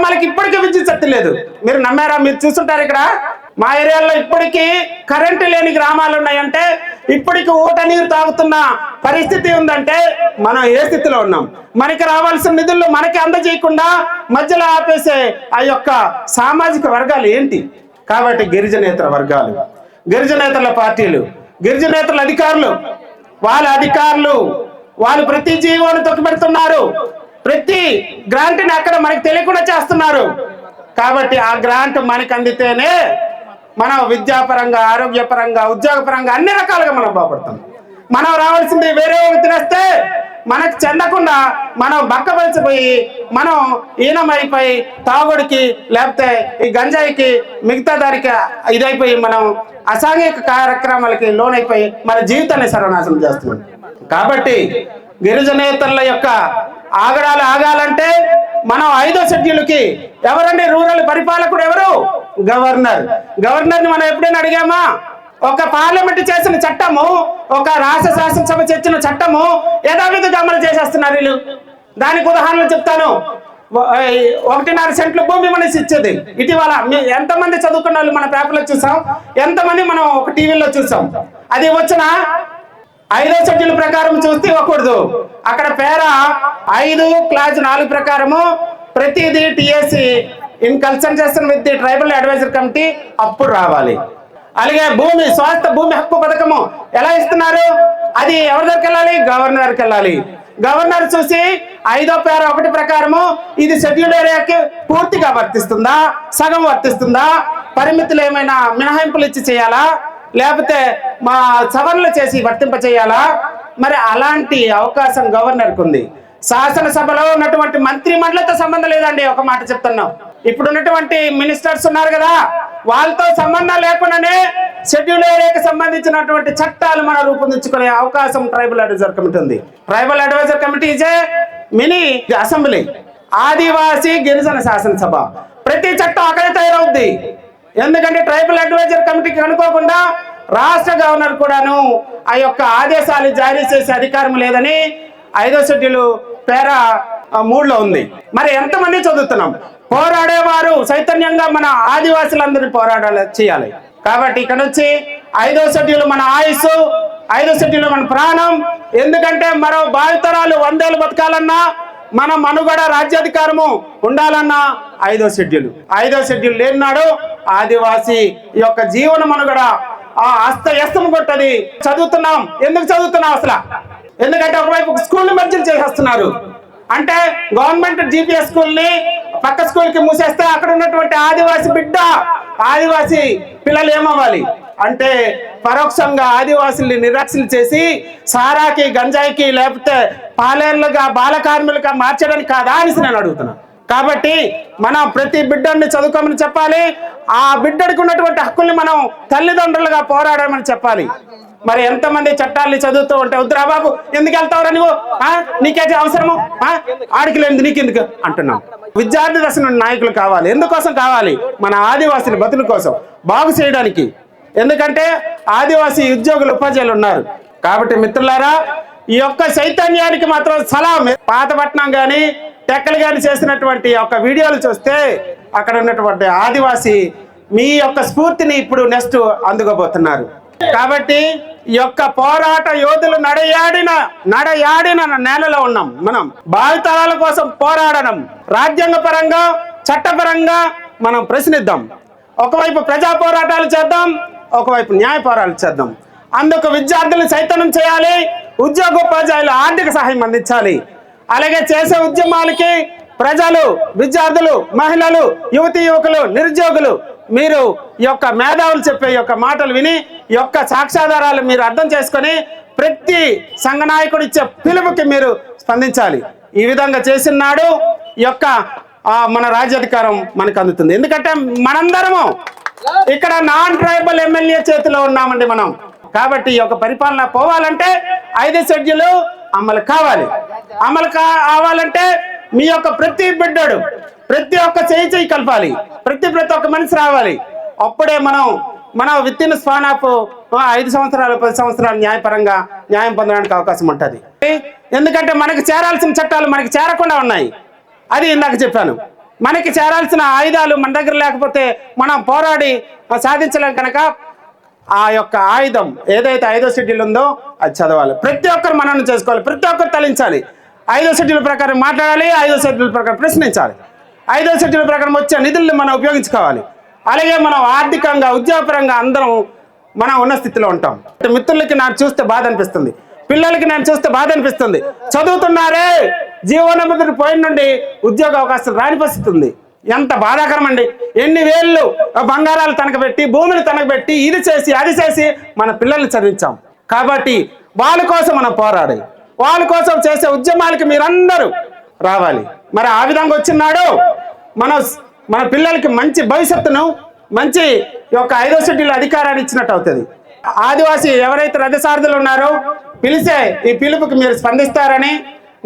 గ్రామాలకు ఇప్పటికీ విద్యుత్ శక్తి లేదు. మీరు నమ్మారా? మీరు చూస్తుంటారు ఇక్కడ. మా ఏరియాలో ఇప్పటికీ కరెంటు లేని గ్రామాలు ఉన్నాయంటే ఇప్పటికి ఊట నీరు తాగుతున్న పరిస్థితి ఉందంటే మనం ఏ స్థితిలో ఉన్నాం? మనకి రావాల్సిన నిధులు మనకి అందజేయకుండా మధ్యలో ఆపేసే ఆ యొక్క సామాజిక వర్గాలు ఏంటి? కాబట్టి గిరిజనేతర వర్గాలు గిరిజనేతల పార్టీలు గిరిజనేతల అధికారులు వాళ్ళ అధికారులు వాళ్ళు ప్రతి జీవోను తొక్కిపెడుతున్నారు. ప్రతి గ్రాంట్ని అక్కడ మనకి తెలియకుండా చేస్తున్నారు. కాబట్టి ఆ గ్రాంట్ మనకి అందితేనే మనం విద్యాపరంగా ఆరోగ్యపరంగా ఉద్యోగపరంగా అన్ని రకాలుగా మనం బాగుపడతాం. మనం రావాల్సింది వేరే తినేస్తే మనకు చెందకుండా మనం బక్కపలిచిపోయి మనం ఈనమైపోయి తాగుడికి లేకపోతే ఈ గంజాయికి మిగతా దానికి ఇదైపోయి మనం అసాంఘిక కార్యక్రమాలకి లోనైపోయి మన జీవితాన్ని సర్వనాశనం చేస్తున్నాం. కాబట్టి గిరిజనేతరుల యొక్క ఆగడాలు ఆగాలంటే మనం ఐదో షెడ్యూల్కి ఎవరండి రూరల్ పరిపాలకుడు ఎవరు? గవర్నర్. గవర్నర్ని మనం ఎప్పుడైనా అడిగామా? ఒక పార్లమెంట్ చేసిన చట్టము ఒక రాష్ట్ర శాసనసభ చేసిన చట్టము యథావిధిగా అమలు చేసేస్తున్నారు వీళ్ళు. దానికి ఉదాహరణలు చెప్తాను. ఒకటిన్నర సెంట్ల భూమి మనసి ఇచ్చేది. ఇటీవల ఎంతమంది చదువుకున్న వాళ్ళు మన పేపర్లో చూసాం? ఎంతమంది మనం ఒక టీవీలో చూసాం? అది వచ్చిన ఐదో షెడ్యూల్ ప్రకారం చూస్తే ఇవ్వకూడదు. అక్కడ పేర ఐదు క్లాస్ నాలుగు ప్రకారము ప్రతిదీ TSC in consultation with the tribal advisor committee అప్పుడు రావాలి. అలాగే భూమి స్వాస్థ భూమి హక్కు పథకము ఎలా ఇస్తున్నారు? అది ఎవరి దగ్గరికి వెళ్ళాలి? గవర్నర్ వెళ్ళాలి. గవర్నర్ చూసి ఐదో పేర ఒకటి ప్రకారము ఇది షెడ్యూల్డ్ ఏరియాకి పూర్తిగా వర్తిస్తుందా? సగం వర్తిస్తుందా? పరిమితులు ఏమైనా మినహాయింపులు ఇచ్చి చేయాలా? లేకపోతే మా సవరణలు చేసి వర్తింపచేయాలా? మరి అలాంటి అవకాశం గవర్నర్కు ఉంది. శాసనసభలో ఉన్నటువంటి మంత్రి మండలితో సంబంధం లేదండి ఒక మాట చెప్తున్నాం. ఇప్పుడు ఉన్నటువంటి మినిస్టర్స్ ఉన్నారు కదా వాళ్ళతో సంబంధం లేకుండానే షెడ్యూల్ ఏరియాకి సంబంధించినటువంటి చట్టాలు మనం రూపొందించుకునే అవకాశం ట్రైబల్ అడ్వైజర్ కమిటీ ఉంది. ట్రైబల్ అడ్వైజర్ కమిటీ ఇజే మినీ అసెంబ్లీ ఆదివాసీ గిరిజన శాసనసభ. ప్రతి చట్టం అక్కడే తయారవుద్ది. ఎందుకంటే ట్రైబల్ అడ్వైజర్ కమిటీకి అనుకోకుండా రాష్ట్ర గవర్నర్ కూడాను ఆ యొక్క ఆదేశాలు జారీ చేసే అధికారం లేదని ఐదో షెడ్యూలు పేర మూడులో ఉంది. మరి ఎంతమంది చదువుతున్నాం? పోరాడేవారు చైతన్యంగా మన ఆదివాసులందరినీ పోరాడాలి చేయాలి. కాబట్టి ఇక్కడ వచ్చి ఐదో షెడ్యూల్ మన ఆయుస్సు ఐదో షెడ్యూల్ మన ప్రాణం. ఎందుకంటే మరో భావితరాలు వందేళ్ళు బతకాలన్నా మన మనుగడ రాజ్యాధికారము ఉండాలన్న ఐదో షెడ్యూల్. ఐదో షెడ్యూల్ లేనినాడు ఆదివాసి ఈ యొక్క జీవన మనుగడ ఆ అస్త కొట్టది. చదువుతున్నాం. ఎందుకు చదువుతున్నాం అసలు? ఎందుకంటే ఒకవైపు స్కూల్ మధ్యలో చేసేస్తున్నారు. అంటే గవర్నమెంట్ జీపీఎస్ స్కూల్ని పక్క స్కూల్కి మూసేస్తే అక్కడ ఉన్నటువంటి ఆదివాసి బిడ్డ ఆదివాసి పిల్లలు ఏమవ్వాలి? అంటే పరోక్షంగా ఆదివాసుల్ని నిరాక్షలు చేసి సారాకి గంజాయికి లేకపోతే పాలేర్లుగా బాల కార్మికులుగా మార్చడానికి కాదా అని నేను అడుగుతున్నాను కాబట్టి మనం ప్రతి బిడ్డని చదువుకోమని చెప్పాలి. ఆ బిడ్డడికి ఉన్నటువంటి హక్కుల్ని మనం తల్లిదండ్రులుగా పోరాడమని చెప్పాలి. మరి ఎంతమంది చట్టాలని చదువుతూ ఉంటే వద్దురా బాబు ఎందుకు వెళ్తావురా నువ్వు? నీకేది అవసరము? ఆ? ఆడికి లేనిది నీకెందుకు? అంటున్నాం. విద్యార్థి దశ నుండి నాయకులు కావాలి. ఎందుకోసం కావాలి? మన ఆదివాసుల బతుల కోసం బాగు చేయడానికి. ఎందుకంటే ఆదివాసీ ఉద్యోగులు ఉపాధ్యాయులు ఉన్నారు. కాబట్టి మిత్రులారా ఈ యొక్క చైతన్యానికి మాత్రం సలాం. పాతపట్నం కానీ టెక్కలు కానీ చేసినటువంటి ఒక వీడియోలు చూస్తే అక్కడ ఉన్నటువంటి ఆదివాసి మీ యొక్క స్ఫూర్తిని ఇప్పుడు నెక్స్ట్ అందుకోబోతున్నారు. కాబట్టి ఈ యొక్క పోరాట యోధులు నడయాడిన నడయాడిన నేలలో ఉన్నాం మనం. భావితరాల కోసం పోరాడడం రాజ్యాంగ పరంగా చట్టపరంగా మనం ప్రశ్నిద్దాం. ఒకవైపు ప్రజా పోరాటాలు చేద్దాం ఒకవైపు న్యాయ పోరాటాలు చేద్దాం. అందుకు విద్యార్థులు చైతన్యం చేయాలి ఉద్యోగోపాధ్యాయులు ఆర్థిక సహాయం అందించాలి. అలాగే చేసే ఉద్యమాలకి ప్రజలు విద్యార్థులు మహిళలు యువతి యువకులు నిరుద్యోగులు మీరు ఈ యొక్క మేధావులు చెప్పే యొక్క మాటలు విని ఈ యొక్క సాక్ష్యాధారాలు మీరు అర్థం చేసుకొని ప్రతి సంఘ నాయకుడు ఇచ్చే పిలుపుకి మీరు స్పందించాలి. ఈ విధంగా చేసినాడు ఈ యొక్క మన రాజ్యాధికారం మనకు అందుతుంది. ఎందుకంటే మనందరము ఇక్కడ నాన్ ట్రైబల్ ఎమ్మెల్యే చేతిలో ఉన్నామండి మనం. కాబట్టి ఈ యొక్క పరిపాలన పోవాలంటే ఐదు షెడ్యూలు అమలు కావాలి. అమలు కావాలంటే మీ యొక్క ప్రతి బిడ్డడు ప్రతి ఒక్క చేయి చేయి కలపాలి. ప్రతి ప్రతి ఒక్క మనిషి రావాలి. అప్పుడే మనం మన విత్ ఇన్ స్పాన్ ఆఫ్ ఐదు సంవత్సరాలు పది సంవత్సరాలు న్యాయపరంగా న్యాయం పొందడానికి అవకాశం ఉంటుంది. ఎందుకంటే మనకు చేరాల్సిన చట్టాలు మనకి చేరకుండా ఉన్నాయి. అది ఇందాక చెప్పాను. మనకి చేరాల్సిన ఆయుధాలు మన దగ్గర లేకపోతే మనం పోరాడి సాధించలేం కనుక ఆ యొక్క ఆయుధం ఏదైతే ఐదో షెడ్యూల్ ఉందో అది చదవాలి. ప్రతి ఒక్కరు మనల్ని చేసుకోవాలి. ప్రతి ఒక్కరు తలించాలి. ఐదో షెడ్యూల్ ప్రకారం మాట్లాడాలి ఐదో షెడ్యూల్ ప్రకారం ప్రశ్నించాలి. ఐదో షెడ్యూల్ ప్రకారం వచ్చే నిధుల్ని మనం ఉపయోగించుకోవాలి. అలాగే మనం ఆర్థికంగా ఉద్యోగపరంగా అందరం మనం ఉన్న స్థితిలో ఉంటాం. మిత్రులకి నాకు చూస్తే బాధ అనిపిస్తుంది. పిల్లలకి నేను చూస్తే బాధ అనిపిస్తుంది. చదువుతున్నారే జీవనోపాధి పోయిన నుండి ఉద్యోగ అవకాశం రాని పరిస్థితి ఉంది. ఎంత బాధాకరం అండి. ఎన్ని వేళ్ళు బంగారాలు తనకు పెట్టి భూమిని తనకు పెట్టి ఇది చేసి అది చేసి మన పిల్లల్ని చదివించాం. కాబట్టి వాళ్ళ కోసం మనం పోరాడాలి. వాళ్ళ కోసం చేసే ఉద్యమాలకి మీరందరూ రావాలి. మరి ఆ విధంగా వచ్చినాడు మన మన పిల్లలకి మంచి భవిష్యత్తును మంచి యొక్క ఐదో సిటీల అధికారాన్ని ఇచ్చినట్టు అవుతుంది. ఆదివాసీ ఎవరైతే రథసారథులు ఉన్నారో పిలిచే ఈ పిలుపుకి మీరు స్పందిస్తారని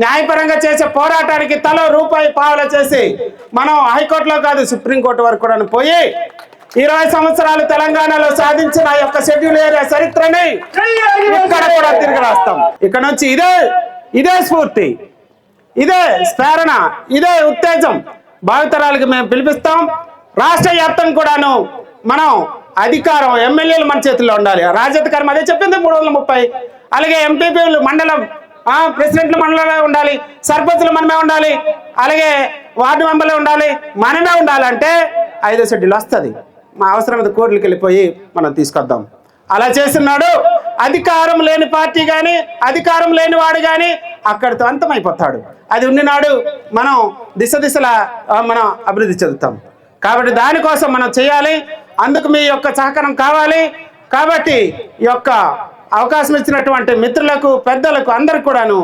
న్యాయపరంగా చేసే పోరాటానికి తలో రూపాయి పావుల చేసి మనం హైకోర్టులో కాదు సుప్రీంకోర్టు వరకు కూడా పోయి ఇరవై సంవత్సరాలు తెలంగాణలో సాధించిన ఆ యొక్క షెడ్యూల్ ఏరియా చరిత్రని ఇక్కడ కూడా తిరిగి రాస్తాం. ఇక్కడ నుంచి ఇదే ఇదే స్ఫూర్తి ఇదే స్ఫేరణ ఇదే ఉత్తేజం. భావితరాలకు మేము పిలిపిస్తాం. రాష్ట్ర వ్యాప్తం కూడాను మనం అధికారం ఎమ్మెల్యేలు మన చేతుల్లో ఉండాలి. రాజ్యాధికారం అదే చెప్పింది మూడు వందల ముప్పై. అలాగే ఎంపీపీలు మండలం ప్రెసిడెంట్లు మనలోనే ఉండాలి. సర్పంచులు మనమే ఉండాలి. అలాగే వార్డు మెంబర్లే ఉండాలి. మనమే ఉండాలంటే ఐదో షెడ్యూల్ వస్తుంది. మా అవసరమైన కోర్టులకు వెళ్ళిపోయి మనం తీసుకొద్దాం. అలా చేస్తున్నాడు. అధికారం లేని పార్టీ కానీ అధికారం లేని వాడు కానీ అక్కడితో అంతమైపోతాడు. అది ఉన్ననాడు మనం దిశ దిశల మనం అభివృద్ధి చెందుతాం. కాబట్టి దానికోసం మనం చేయాలి. అందుకు మీ యొక్క సహకారం కావాలి. కాబట్టి ఈ యొక్క అవకాశం ఇచ్చినటువంటి మిత్రులకు పెద్దలకు అందరికి కూడాను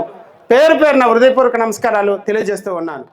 పేరు పేరున హృదయపూర్వక నమస్కారాలు తెలియజేస్తూ ఉన్నాను.